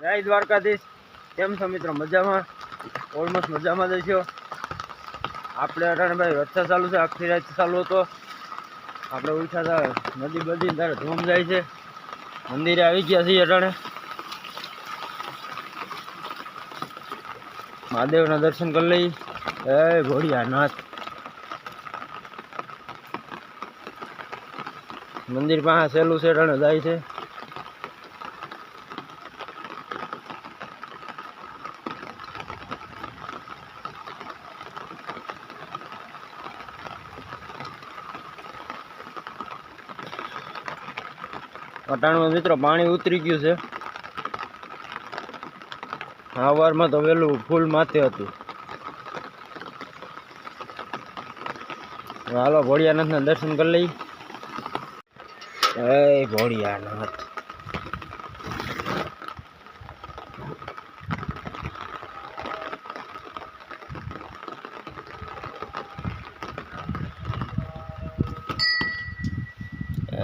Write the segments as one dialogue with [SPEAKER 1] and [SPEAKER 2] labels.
[SPEAKER 1] જય દ્વારકાધીશ. કેમ છો મિત્રો? મજામાં? ઓલમોસ્ટ મજામાં જ છો? આપણે અટાણે વરસાદ ચાલુ છે. આખી રાત ચાલુ હતો. આપણે હતા. નદી બધી તારે ધૂમ જાય છે. મંદિરે આવી ગયા છીએ અટાણે. મહાદેવના દર્શન કરી લઈ એ ઘોડિયા નાથ મંદિર પાસે સહેલું છે, અટાણે જાય છે. અટાણમાં મિત્રો, પાણી ઉતરી ગયું છે. સવારમાં તો વહેલું ફૂલ માથે હતું. હાલો, ભોળિયાનાથના દર્શન કરી લઈ ભોળિયાનાથ.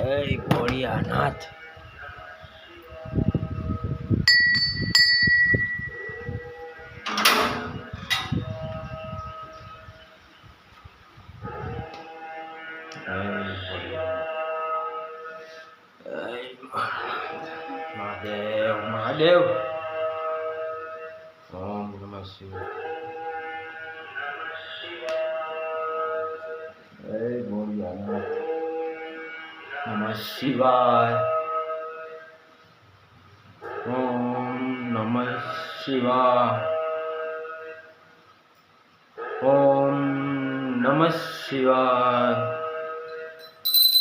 [SPEAKER 1] એ ભોળિયાનાથ મહાદેવ મહાદેવ. ઓમ નમઃ શિવાય. શિવાય. ઓમ નમ શિવાય. ઓમ નમ શિવાય.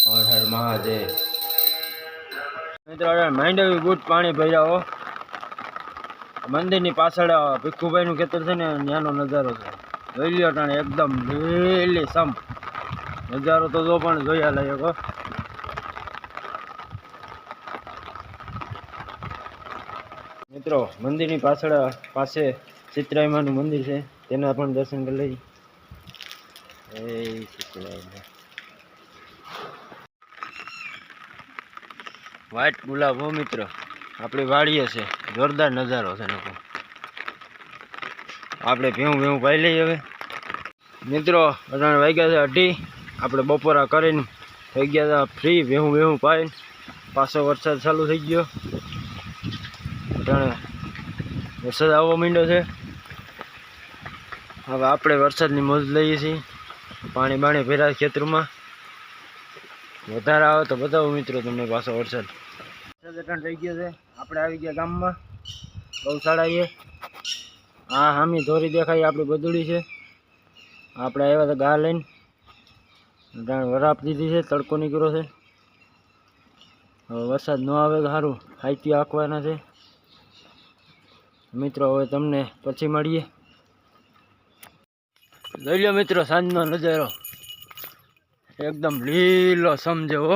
[SPEAKER 1] હર હર મહાદેવ. મિત્રો માંડવી બૂટ પાણી ભર્યા હો. મંદિરની પાછળ ભીખુભાઈનું ખેતર છે ને, ત્યાંનો નજારો છે. જોઈ લ્યો એકદમ લીલી સમ નજારો તો જો પણ જોયા લાયક મિત્રો, મંદિરની પાછળ, પાસે ચિત્રાયમાનું મંદિર છે. તેના પણ દર્શન કરી લઈ એ ગુલાબ હો મિત્રો. આપણી વાડીએ છે. જોરદાર નજારો છે લોકો. આપણે ભેવું ભેવું પાઈ લઈએ હવે. મિત્રો અઢાણ વાગ્યા છે અઢી. આપણે બપોરા કરીને થઈ ગયા હતા. ફ્રી ભેહું ભેહું પાઈને. પાછો વરસાદ ચાલુ થઈ ગયો. અટાણે વરસાદ આવવા માંડ્યો છે. હવે આપણે વરસાદની મોજ લઈએ છીએ. પાણી બાણી ભેરા ખેતરમાં. વધારે આવે તો બતાવો મિત્રો તમને પાછો વરસાદ. વરસાદ અટાણ થઈ ગયો છે. આપણે આવી ગયા ગામમાં. ગૌશાળાએ. હા હામી ધોરી દેખાય આપણી બદુડી છે. આપણે આવ્યા હતા ગા લઈને. વરાપ દીધી છે, તડકો નીકળ્યો છે. હવે વરસાદ ન આવે તો સારું. હાઈતી આંકવાના છે. મિત્રો હવે તમને પછી મળીએ. જોઈ લો મિત્રો સાંજનો નજારો. એકદમ લીલો સમજે હો.